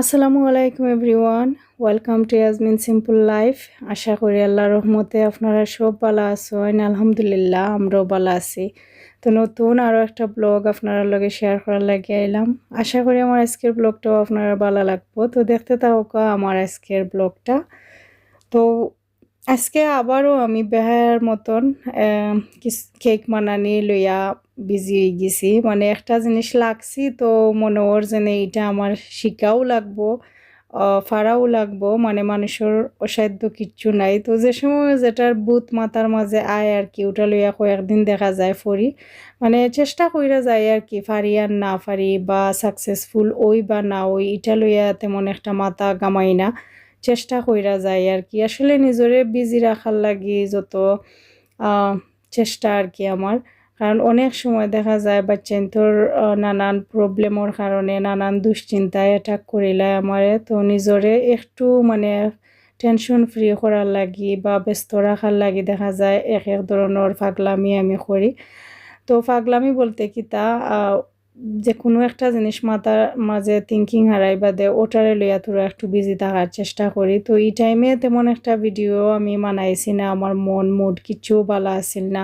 আসসালামু আলাইকুম everyone. Welcome to Yasmin simple life আশা করি আল্লাহ রহমতে আপনারা সব ভালো আছেন। আলহামদুলিল্লাহ, আমরাও ভালো আছি। তো নতুন আরও একটা ব্লগ আপনারা লগে শেয়ার করার লাগে এলাম। আশা করি আমার আজকের ব্লগটাও আপনারা ভালো লাগবো। তো দেখতে থাকা আমার আজকের ব্লগটা তো আজকে আবারও আমি বেহার মতন কেক মানানি লইয়া বিজি হয়ে গেছি। মানে একটা জিনিস লাগছি তো মনে ওর যেন এটা আমার শিকাও লাগবো ফাড়াও লাগবো মানে মানুষের অসাধ্য কিচ্ছু নাই। তো যে সময় যেটার বুথ মাথার মাঝে আয় আর কি, ওটা লইয়া কয়েকদিন দেখা যায় ফরি। মানে চেষ্টা কইরা যায় আর কি, ফারি আর না ফারি, বা সাকসেসফুল ওই বা না ওই, এটা লইয়া তেমন একটা মাথা গামাই না। চেষ্টা কইরা যায় আর কি। আসলে নিজরে বিজি রাখার লাগি যত চেষ্টা আর কি আমার। কারণ অনেক সময় দেখা যায় বাচ্চাইন্তর নানান প্রবলেমর কারণে নানান দুশ্চিন্তায় অ্যাটাক করিলে আমারে। তো নিজরে একটু মানে টেনশন ফ্রি করার লাগি বা ব্যস্ত রাখার লাগি দেখা যায় এক এক ধরনের ফাগলামি আমি করি। তো ফাগলামি বলতে কি তা যে কোনো একটা জিনিস মাথার মাঝে থিঙ্কিং হারাই বাদে ওটারে লইয়া তোরা একটু বিজি থাকার চেষ্টা করি। তো এই টাইমে তেমন একটা ভিডিও আমি মানাইছি না, আমার মন মুড কিচ্ছু ভালো আসিল না।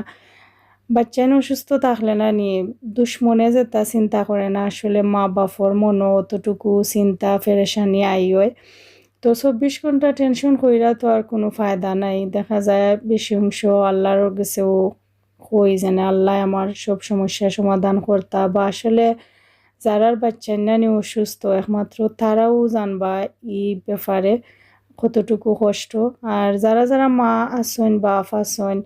বাচ্চান অসুস্থ থাকলে না নিয়ে দুশ্মনে যেটা চিন্তা করে না, আসলে মা বাপর মনও অতটুকু চিন্তা, ফেরেশানি আই হয় তো চব্বিশ ঘণ্টা টেনশন কইরা তো আর কোনো ফায়দা নাই। দেখা যায় বেশি অংশ আল্লাহর গেছেও কই যেন আল্লাহ আমার সব সমস্যার সমাধান করতা। বা আসলে যারার বাচ্চা নানি অসুস্থ, একমাত্র তারাও জানবা এই ব্যাপারে কতটুকু কষ্ট। আর যারা যারা মা আসন বা আসন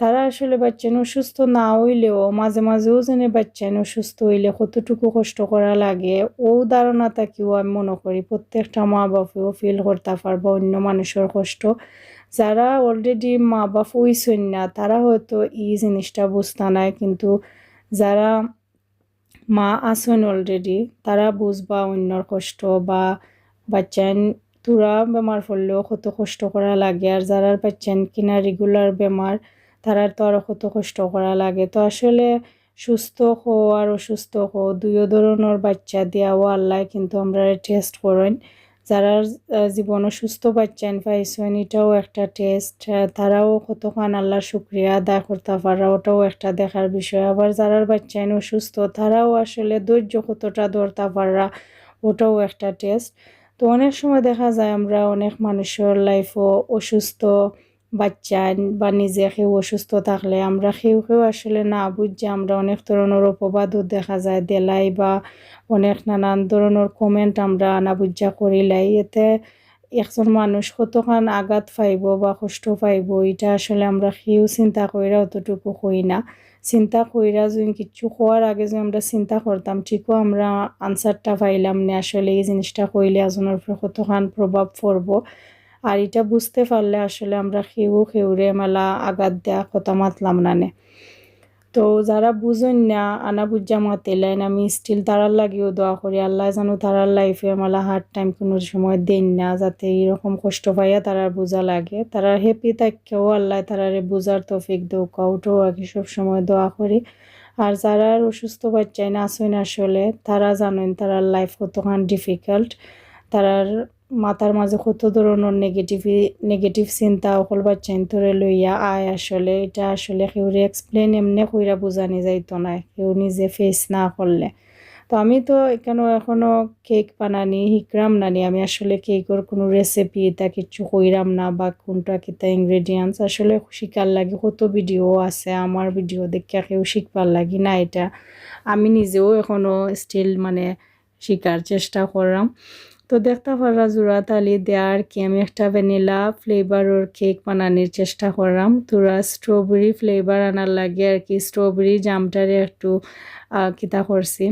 তারা আসলে বাচ্চা অসুস্থ না হইলেও মাঝে মাঝেও যেন বাচ্চা অসুস্থ হইলে কতটুকু কষ্ট করা লাগে, ও ধারণা থাকিও আমি মনে করি প্রত্যেকটা মা বাপেও ফিল করতে পারব অন্য মানুষের কষ্ট। যারা অলরেডি মা বাপ হইছেন না, তারা হয়তো এই জিনিসটা বুঝতে নাই, কিন্তু যারা মা আসেন অলরেডি তারা বুঝবা অন্যর কষ্ট বা বাচ্চান তুরা বেমার পড়লেও কত কষ্ট করা লাগে। আর যারা বাচ্চান কিনা রেগুলার বেমার তারার তো আরও কত কষ্ট করা লাগে। তো আসলে সুস্থ হো আর অসুস্থ হো দুইও ধরনের বাচ্চা দিয়াও আল্লাহ কিন্তু আমরা টেস্ট করেন। যারা জীবন সুস্থ বাচ্চা পাইছেন এটাও একটা টেস্ট তারাও কতক্ষণ আল্লাহর শুক্রিয়া আদায় করতে পারা, ওটাও একটা দেখার বিষয়। আবার যারার বাচ্চা অসুস্থ, তারাও আসলে ধৈর্য কতটা ধরতে পারা, ওটাও একটা টেস্ট তো অনেক সময় দেখা যায় আমরা অনেক মানুষের লাইফও অসুস্থ বাচ্চা বা নিজে কেউ অসুস্থ থাকলে আমরা কেউ কেউ আসলে না বুঝছে আমরা অনেক ধরনের অপবাদও দেখা যায়, দেলাই বা অনেক নানান ধরনের কমেন্ট আমরা না বুঝা করিলাই এতে একজন মানুষ কতখান আঘাত পাইব বা কষ্ট পাইব, এটা আসলে আমরা কেউ চিন্তা কইরা অতটুকু কই না। চিন্তা কইরা যদি কিছু খোয়ার আগে যদি আমরা চিন্তা করতাম, ঠিকও আমরা আনসারটা পাইলাম না আসলে এই জিনিসটা কইলে একজনের উপর কতখান প্রভাব পড়ব। আর এটা বুঝতে পারলে আসলে আমরা খেউ খেউরে মেলা আঘাত দেয়া কথা মাতলাম না নে। তো যারা বুঝেন না আনা বুঝা মাতিলেন, আমি স্টিল তারার লাগিও দোয়া করি, আল্লাহ জানো তারার লাইফে মালা হার্ড টাইম কোনো সময় দেন না, যাতে এরকম কষ্ট পাইয়া তারার বোঝা লাগে। তারা হ্যাপি থাকেও, আল্লাহ তারারে বোঝার তৌফিক দৌকা, ওটাও আর কি সবসময় দোয়া করি। আর যারা আর অসুস্থ বাচ্চাই না আসেন আসলে, তারা জানেন তারার লাইফ কতখান ডিফিকাল্ট তারার মাথার মাঝে কত ধরনের নেগেটিভ নেগেটিভ চিন্তা অকল বাচ্চাইন ধরে লইয়া আয় আসলে, এটা আসলে কেউরে এক্সপ্লেন এমনি কইরা বোঝানি যাইতো না, কেউ নিজে ফেস না করলে। তো আমি তো এখানে, এখনও কেক বানানি শিখরাম নানি, আমি আসলে কেকের কোনো রেসিপি তা কিছু কইরাম না বা কোনটা কিতা ইনগ্রেডিয়েন্টস আসলে শিকার লাগে, কত ভিডিও আছে, আমার ভিডিও দেখে কেউ শিখবার লাগি না এটা। আমি নিজেও এখনও স্টিল মানে শিকার চেষ্টা করলাম তো দেখতে পারা জোড়া তালি দেওয়ার কি আমি একটা ভ্যানিলা ফ্লেভারের কেক বানানোর চেষ্টা করলাম। তোরা স্ট্রবেরি ফ্লেভার আনার লাগে আর কি স্ট্রবেরি জামটারে একটু কিতা করছি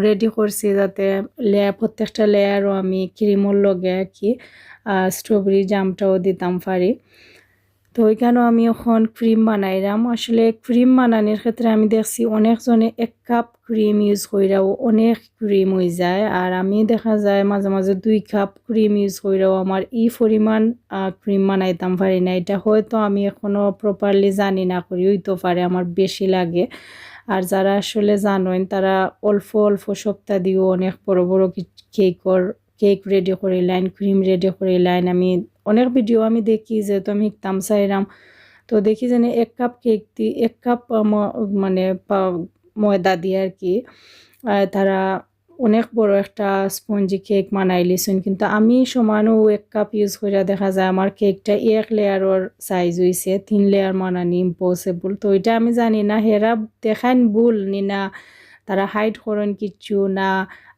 রেডি করছি যাতে লেয়ার প্রত্যেকটা লেয়ারও আমি ক্রিমর লগে আর কি স্ট্রবেরি জামটাও দিতাম পারি তো ওইখানেও আমি এখন ক্রিম বানাইলাম। আসলে ক্রিম বানানোর ক্ষেত্রে আমি দেখছি অনেকজনে এক কাপ ক্রিম ইউজ কইরাও অনেক ক্রিম হয়ে যায়। আর আমি দেখা যায় মাঝে মাঝে দুই কাপ ক্রিম ইউজ কইরাও আমার ই পরিমাণ ক্রিম বানাইতাম পারি না। এটা হয়তো আমি এখনও প্রপারলি জানি না করি তো পারে আমার বেশি লাগে। আর যারা আসলে জানেন তারা অল্প অল্প সপ্তাহ দিয়েও অনেক বড় বড় কেকর কেক রেডি করে লাইন ক্রিম রেডি করে লাইন আমি অনেক ভিডিও আমি দেখি যেহেতু আমি শিকতাম চাইরাম তো দেখি যেন এক কাপ কেক দি, এক কাপ মানে ময়দা দিয়ে আর কি তারা অনেক বড় একটা স্পঞ্জি কেক মানাই লিছেন। কিন্তু আমি সমানও এক কাপ ইউজ করে দেখা যায় আমার কেকটা এক লেয়ারের সাইজ হয়েছে তিন লেয়ার মানানি ইম্পসিবল তো এটা আমি জানি না, হেরা দেখান ভুল নি না, তারা হাইড করেন কিচ্ছু না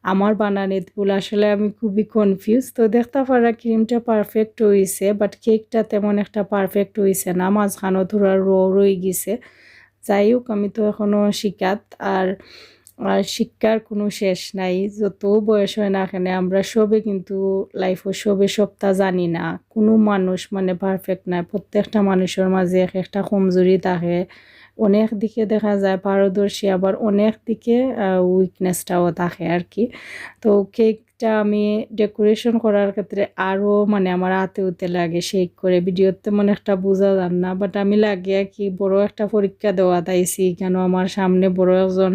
আমার বানানিত ভুল আসলে আমি খুবই কনফিউজ তো দেখতে পারা ক্রিমটা পারফেক্ট হয়েছে বাট কেকটা তেমন একটা পারফেক্ট হয়েছে না। মাঝখানো থোড়া র রয়ে গেছে। যাই হোক, আমি তো এখনও শিকাত আর আর শিক্ষার কোনো শেষ নাই। যত বয়স হয় না কেন, আমরা সবে কিন্তু লাইফও সবে সপ্তাহ জানি না। কোনো মানুষ মানে পারফেক্ট নাই প্রত্যেকটা মানুষের মাঝে এক একটা কমজোরি থাকে। অনেক দিকে দেখা যায় পারদর্শী, আবার অনেক দিকে উইকনেসটাও থাকে আর কি তো কেকটা আমি ডেকোরেশন করার ক্ষেত্রে আরও মানে আমার হাতে উতে লাগে শেক করে। ভিডিওতে মনে একটা বোঝা যান না বাট আমি লাগে কি বড় একটা পরীক্ষা দেওয়া তাইছি কেন আমার সামনে বড় একজন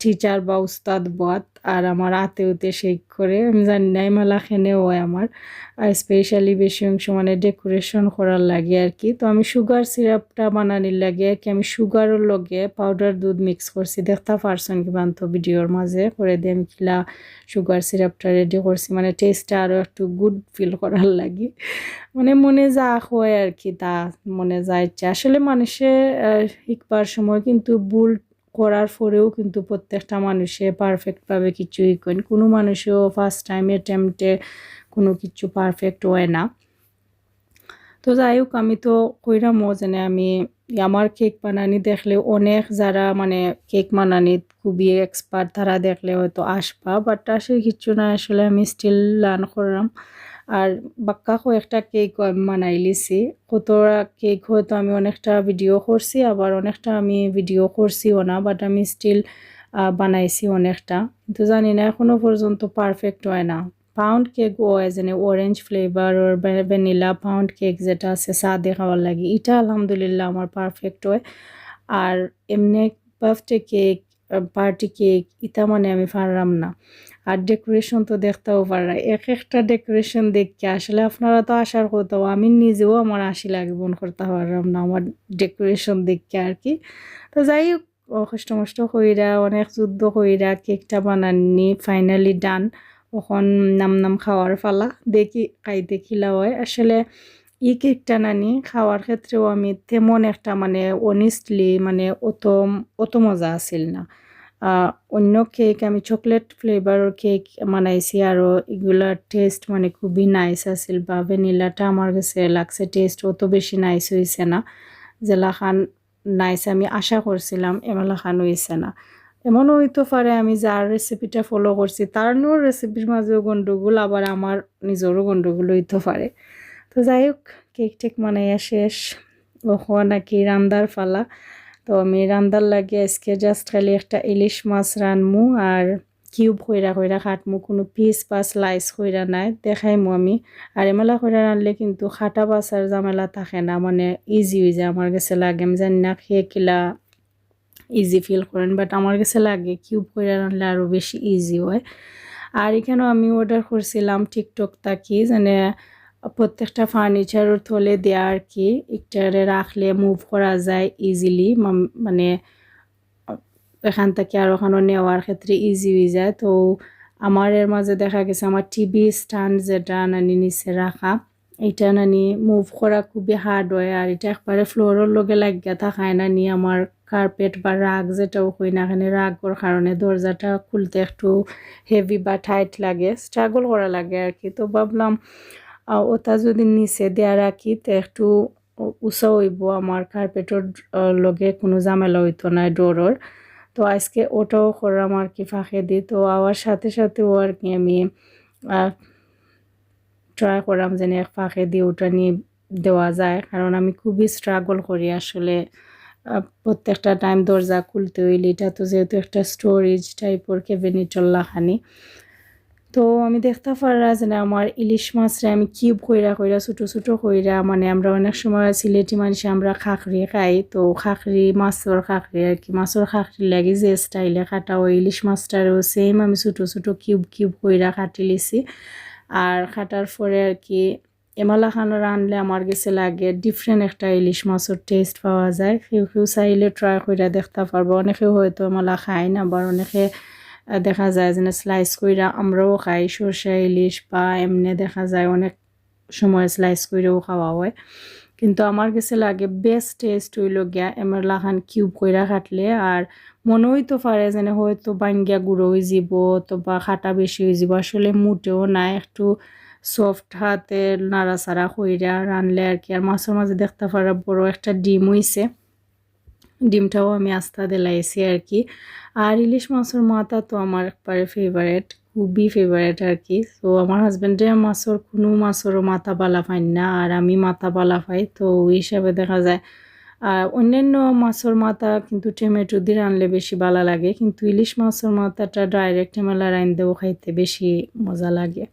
টিচার বা উস্তাদ বত আর আমার আতে উতে শেক করে, আমি জানি না, মেলা খেনে হয় আমার। স্পেশালি বেশি অংশ মানে ডেকোরেশন করার লাগে আর কি। তো আমি সুগার সিরাপটা বানানির লাগে আর কি। আমি সুগারের লগে পাউডার দুধ মিক্স করছি। দেখতে পারছেন কি তো ভিডিওর মাঝে করে দিয়ে আমি কিলা সুগার সিরাপটা রেডি করছি। মানে টেস্টটা আরও একটু গুড ফিল করার লাগে। মানে মনে যা হয় আর কি তা মনে যা ইচ্ছা আসলে মানুষে শিখবার সময় কিন্তু ভুল করার পরেও কিন্তু প্রত্যেকটা মানুষে পারফেক্টভাবে কিছুই করেন। কোনো মানুষেও ফার্স্ট টাইম অ্যাটেম্পটে কোনো কিছু পারফেক্ট হয় না। তো যাই হোক, আমি তো কইরামও যেন আমি আমার কেক বানানি দেখলে অনেক যারা মানে কেক বানানি খুবই এক্সপার্ট তারা দেখলে হয়তো আসবা বাট আসে কিছু না, আসলে আমি স্টিল লার্ন করলাম আর বাক্কা কয়েকটা কেক বানাই লিছি কতটা কেক হয়তো আমি অনেকটা ভিডিও করছি, আবার অনেকটা আমি ভিডিও করছিও না বাট আমি স্টিল বানাইছি অনেকটা। কিন্তু জানি না এখনও পর্যন্ত পারফেক্ট হয় না। পাউন্ড কেক হয় যেনে orange flavour or vanilla pound cake যেটা আছে সাদে খাওয়ার লাগে, এটা আলহামদুলিল্লাহ আমার পারফেক্ট হয়। আর এমনি বার্থডে কেক পার্টি কেক ইতা মানে আমি পারলাম না। আর ডেকোরেশন তো দেখতেও পারা এক একটা ডেকোরেশন দেখকে আসলে আপনারা তো আসার কথা, আমি নিজেও আমার আশি লাগে বোন করতে পারলাম না আমার ডেকোরেশন দেখকে আর কি। তো যাই হোক কষ্ট মষ্ট হইরা অনেক যুদ্ধ হইরা কেকটা বানানি ফাইনালি ডান ওখন নাম নাম খাওয়ার ফালা দেখি, খাইতে খিলা হয়। আসলে ই কেকটা নানি, খাওয়ার ক্ষেত্রেও আমি তেমন একটা মানে অনেস্টলি মানে অত অত মজা আসিল না। অন্য কেক আমি চকলেট ফ্লেভারের কেক বানাইছি আৰু এগুলার টেস্ট মানে খুবই নাইস আছিল। বা ভ্যানিলাটা আমার কাছে লাগছে টেস্ট অত বেশি নাইস হয়েছে না। জেলাখান নাইস আমি আশা করছিলাম এমেলাখান হয়েছে না। এমনও হইতে পারে আমি যার রেসিপিটা ফলো করছি তার নোর রেসিপির মাঝেও গন্ডগোল আবার আমার নিজেরও গন্ডগোল হইতে পারে তো যাই হোক কেক টেক বানাইয়া শেষ। ওখানে নাকি রান্দার ফালা তো আমি রান্দার লাগে আজকে জাস্ট খালি একটা ইলিশ মাছ রানমু আর কিউব কইরা কইরা কাটমু কোনো পিস বা স্লাইস কইরা নাই, দেখাইমু আমি। আর এমেলা কইরা রানলে কিন্তু খাটা বাসার জামেলা থাকে না মানে ইজি হয়ে যায়, আমার কাছে লাগে। আমি জানি না খেয়ে কিলা ইজি ফিল করেন বাট আমার কাছে লাগে কিউব কইরা রানলে আরও বেশি ইজি হয়। আর এখানেও আমি অর্ডার করছিলাম টিকটক তাকি মানে প্রত্যেকটা ফার্নিচারের থলে দেওয়া আর কি? একটারে রাখলে মুভ করা যায় ইজিলি মানে এখান থেকে আর ওখানে নেওয়ার ক্ষেত্রে ইজি হয়ে যায়। তো আমার এর মাঝে দেখা গেছে আমার টিভি স্ট্যান্ড যেটা নানি নিচে রাখা এটা নানি মুভ করা খুবই হার্ড হয়। আর এটা একবারে ফ্লোরের লগে লাগিয়া থাকায় নানি আমার কার্পেট বা যেটাও হই না এখানে রাগর কারণে দরজাটা খুলতে একটু হেভি বা টাইট লাগে স্ট্রাগল করা লাগে আর কি। তো ভাবলাম ওটা যদি নিচে দেয়া রাখি, তো একটু উঁচা হইব আমার কার্পেটের লগে কোনো ঝামেলা হইতো না ডোরর তো আজকে ওটাও করলাম আর কি ফাঁকে দিই তো আওয়ার সাথে সাথেও আর কি আমি ট্রাই করলাম যেন এক ফাঁকে দিয়ে ওটা নিয়ে দেওয়া যায়। কারণ আমি খুবই স্ট্রাগল করি আসলে প্রত্যেকটা টাইম দরজা খুলতে হইলে। এটা তো যেহেতু একটা স্টোরেজ টাইপের কেবিনেটর লাখানি তো আমি দেখতে পারা যে আমার ইলিশ মাছরে আমি কিউব কইরা কইরা, ছোটো ছোটো কইরা মানে আমরা অনেক সময় সিলেটি মানুষ আমরা খাখরি খাই, তো খাখরি মাছর খাখরি আর কি। মাছর খাখরি লাগে যে স্টাইলে কাটা ওই ইলিশ মাছটারও সেম আমি ছোটো ছোটো কিউব কিউব কইরা কাটি লিছি। আর কাটার পরে আর কি, এমালা খানা রানলে আমার কাছে লাগে ডিফারেন্ট একটা ইলিশ মাছের টেস্ট পাওয়া যায়। কেউ কেউ চাইলে ট্রাই করে দেখতে পারব, অনেকে হয়তো এমালা খায় না, আবার অনেকে দেখা যায় যে স্লাইস কইরা আমরাও খাই, সর্ষে, ইলিশ বা এমনি দেখা যায় অনেক সময় স্লাইস কইরেও খাওয়া হয়। কিন্তু আমার কাছে লাগে বেস্ট টেস্ট হইল গিয়া এমন লাখান কিউব কইরা কাটলে আর মনে হইতো পারে যেন হয়তো বাঙ্গিয়া গুঁড়ো হয়ে যাব তো বা খাটা বেশি হয়ে যাব। আসলে মুটেও না, একটু সফট হাতে নাড়াচাড়া কইরা রানলে আর কি, আর মাছের মাঝে দেখতে পারা বড় একটা ডিম হইছে। ডিমটাও আমি আস্তা দিলাইছি আর কি আর ইলিশ মাছের মাথা তো আমার একবারে ফেভারেট খুবই ফেভারেট আর কি তো আমার হাজব্যান্ডে মাছের, কোনো মাছেরও মাথা বালা পাই না, আর আমি মাথা বালা পাই, তো ওই হিসাবে দেখা যায়। আর অন্যান্য মাছের মাথা কিন্তু টমেটো দিয়ে রানলে বেশি ভালো লাগে, কিন্তু ইলিশ মাছের মাথাটা ডাইরেক্ট মেলা রাইন দেবো খাইতে বেশি মজা লাগে।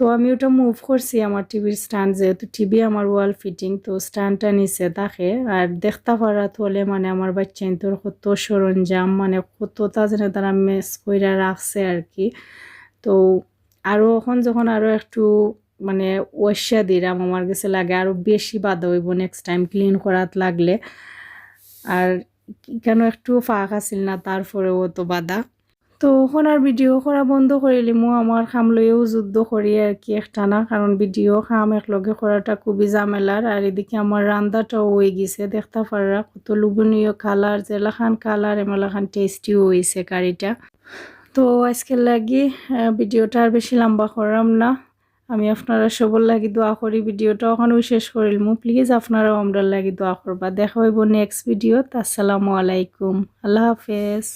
তো আমি ওটা মুভ করছি আমার টিভির স্ট্যান্ড যেহেতু টিভি আমার ওয়াল ফিটিং তো স্ট্যান্ডটা নিচে থাকে। আর দেখতে পারা হলে মানে আমার বাচ্চা তোর কত সরঞ্জাম মানে কতটা যেন তারা মেস কইরা রাখছে আর কি। তো আরও এখন যখন আরও একটু মানে ওয়াশা দিলাম, আমার কাছে লাগে আরও বেশি বাধা হইব নেক্সট টাইম ক্লিন করাত লাগলে। আর কেন একটু ফাঁক আছিল না, তারপরেও তো বাধা। তো এখন আর ভিডিও করা বন্ধ করিলি মো আমার খাম লইও যুদ্ধ করি আর কি একটা না কারণ ভিডিও খাম একলগে করাটা খুবই ঝামেলার আর এদিকে আমার রান্দাটাও হয়ে গেছে, দেখতে পারা কত লুবনীয় কালার জেলাখান কালার এমেলাখান টেস্টিও হয়েছে কারিটা তো আজকে লাগি ভিডিওটা আর বেশি লম্বা করাম না। আমি আপনারা সবর লাগি দোয়া করি, ভিডিওটা ওখানেও শেষ করিলমু প্লিজ আপনারাও আমরা লাগি দোয়া করবা। দেখা হইব নেক্সট ভিডিওত। আসসালামু আলাইকুম। আল্লাহ হাফেজ।